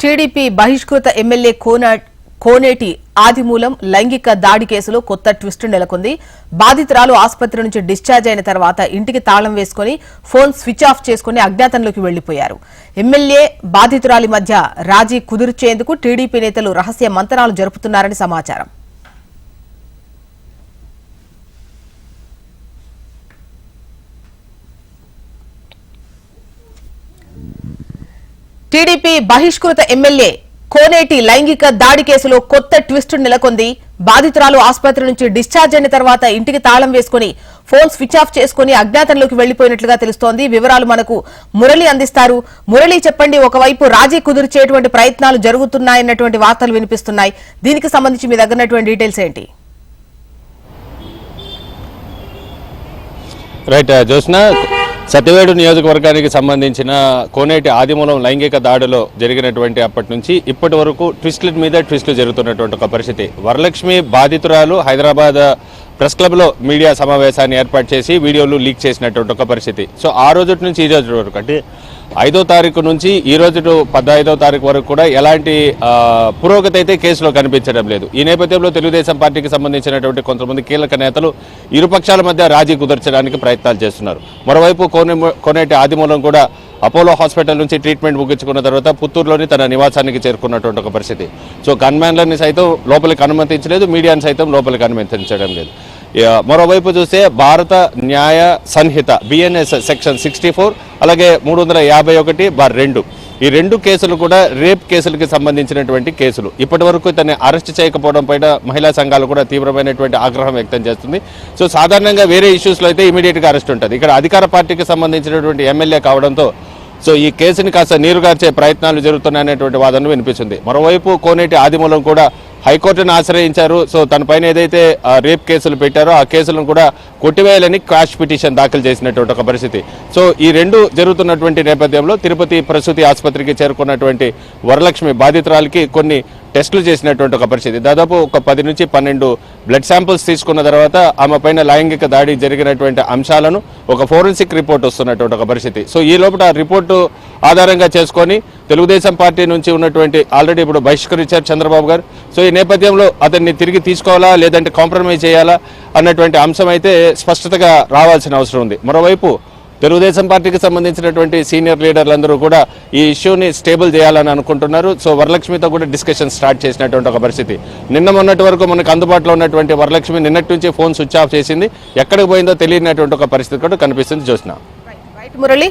TDP బహిష్కృత MLA కోనేటి ఆదిమూలం లైంగిక దాడి కేసులో కొత్త ట్విస్ట్ నెలకొంది. బాధితురాలు ఆసుపత్రి నుంచి డిశ్చార్జ్ అయిన తర్వాత ఇంటికి తాళం వేసుకుని ఫోన్ స్విచ్ ఆఫ్ చేసుకుని అజ్ఞాతంలోకి వెళ్ళిపోయారు ఎమ్మెల్యే బాధితురాలి మధ్య రాజీ కుదుర్చేందుకు టీడీపీ నేతలు రహస్య మంతనాలు జరుపుతున్నారని సమాచారం. టీడీపీ బహిష్కృత ఎమ్మెల్యే కోనేటి లైంగిక దాడి కేసులో కొత్త ట్విస్ట్ నెలకొంది. బాధితురాలు ఆసుపత్రి నుంచి డిశ్చార్జ్ అయిన తర్వాత ఇంటికి తాళం వేసుకుని ఫోన్ స్విచ్ ఆఫ్ చేసుకుని అజ్ఞాతంలోకి వెళ్ళిపోయినట్లుగా తెలుస్తోంది. వివరాలు మనకు మురళి అందిస్తారు. మురళి చెప్పండి ఒకవైపు రాజీ కుదిర్చేటువంటి ప్రయత్నాలు జరుగుతున్నాయన్నటువంటి వార్తలు వినిపిస్తున్నాయి. దీనికి సంబంధించి మీ దగ్గర డీటెయిల్స్ ఏంటి? రైట్ జోష్నా సత్యవేడు నియోజకవర్గానికి సంబంధించిన కోనేటి ఆదిమూలం లైంగిక దాడిలో జరిగినటువంటి అప్పటి నుంచి ఇప్పటి వరకు ట్విస్టుల మీద ట్విస్ట్లు జరుగుతున్నటువంటి ఒక పరిస్థితి. వరలక్ష్మి బాధితురాలు హైదరాబాద్ ప్రెస్ క్లబ్లో మీడియా సమావేశాన్ని ఏర్పాటు చేసి వీడియోలు లీక్ చేసినటువంటి ఒక పరిస్థితి. సో ఆ రోజు నుంచి ఈ రోజు వరకు అంటే ఐదో తారీఖు నుంచి ఈ రోజు పదహైదో తారీఖు వరకు కూడా ఎలాంటి పురోగతి అయితే కేసులో కనిపించడం లేదు. ఈ నేపథ్యంలో తెలుగుదేశం పార్టీకి సంబంధించినటువంటి కొంతమంది కీలక నేతలు ఇరుపక్షాల మధ్య రాజీ కుదర్చడానికి ప్రయత్నాలు చేస్తున్నారు. మరోవైపు కోనే కోనేటి ఆదిమూలం కూడా అపోలో హాస్పిటల్ నుంచి ట్రీట్మెంట్ ముగించుకున్న తర్వాత పుత్తూరులోని తన నివాసానికి చేరుకున్నటువంటి ఒక పరిస్థితి. సో గన్మ్యాన్లని సైతం లోపలికి అనుమతించలేదు మీడియాని సైతం లోపలికి అనుమతించడం లేదు. మరోవైపు చూస్తే Bharat Nyaya Sanhita BNS section sixty four అలాగే మూడు వందల యాభై ఒకటి బార్ రెండు. ఈ రెండు కేసులు కూడా రేప్ కేసులకి సంబంధించినటువంటి కేసులు. ఇప్పటి వరకు ఇతన్ని అరెస్ట్ చేయకపోవడం పైన మహిళా సంఘాలు కూడా తీవ్రమైనటువంటి ఆగ్రహం వ్యక్తం చేస్తుంది. సో సాధారణంగా వేరే ఇష్యూస్లో అయితే ఇమీడియట్గా అరెస్ట్ ఉంటుంది. ఇక్కడ అధికార పార్టీకి సంబంధించినటువంటి ఎమ్మెల్యే కావడంతో సో ఈ కేసుని కాస్త నీరుగార్చే ప్రయత్నాలు జరుగుతున్నాయనేటువంటి వాదన వినిపిస్తుంది. మరోవైపు కోనేటి ఆదిమూలం కూడా హైకోర్టును ఆశ్రయించారు. సో తనపైన ఏదైతే ఆ, రేప్ కేసులు పెట్టారో ఆ కేసులను కూడా కొట్టివేయాలని క్వాష్ పిటిషన్ దాఖలు చేసినటువంటి ఒక పరిస్థితి. సో ఈ రెండు జరుగుతున్నటువంటి నేపథ్యంలో తిరుపతి ప్రసూతి ఆసుపత్రికి చేరుకున్నటువంటి వరలక్ష్మి బాధితురాలకి కొన్ని టెస్టులు చేసినటువంటి ఒక పరిస్థితి. దాదాపు ఒక పది నుంచి పన్నెండు బ్లడ్ శాంపిల్స్ తీసుకున్న తర్వాత ఆమె పైన లైంగిక దాడి జరిగినటువంటి అంశాలను ఒక ఫోరెన్సిక్ రిపోర్ట్ వస్తున్నటువంటి ఒక పరిస్థితి. సో ఈ లోపల ఆ రిపోర్టు ఆధారంగా చేసుకొని తెలుగుదేశం పార్టీ నుంచి ఉన్నటువంటి ఆల్రెడీ ఇప్పుడు బహిష్కరించారు చంద్రబాబు గారు. సో ఈ నేపథ్యంలో అతన్ని తిరిగి తీసుకోవాలా లేదంటే కాంప్రమైజ్ చేయాలా అన్నటువంటి అంశం అయితే స్పష్టతగా రావాల్సిన అవసరం ఉంది. మరోవైపు తెలుగుదేశం పార్టీకి సంబంధించినటువంటి సీనియర్ లీడర్లందరూ కూడా ఈ ఇష్యూని స్టేబుల్ చేయాలని అనుకుంటున్నారు. సో వరలక్ష్మితో కూడా డిస్కషన్ స్టార్ట్ చేసినటువంటి ఒక పరిస్థితి. నిన్న మొన్నటి వరకు మనకు అందుబాటులో ఉన్నటువంటి వరలక్ష్మి నిన్నటి నుంచి ఫోన్ స్విచ్ ఆఫ్ చేసింది. ఎక్కడికి పోయిందో తెలియనటువంటి ఒక పరిస్థితి కూడా కనిపిస్తుంది. చూసిన మురళి?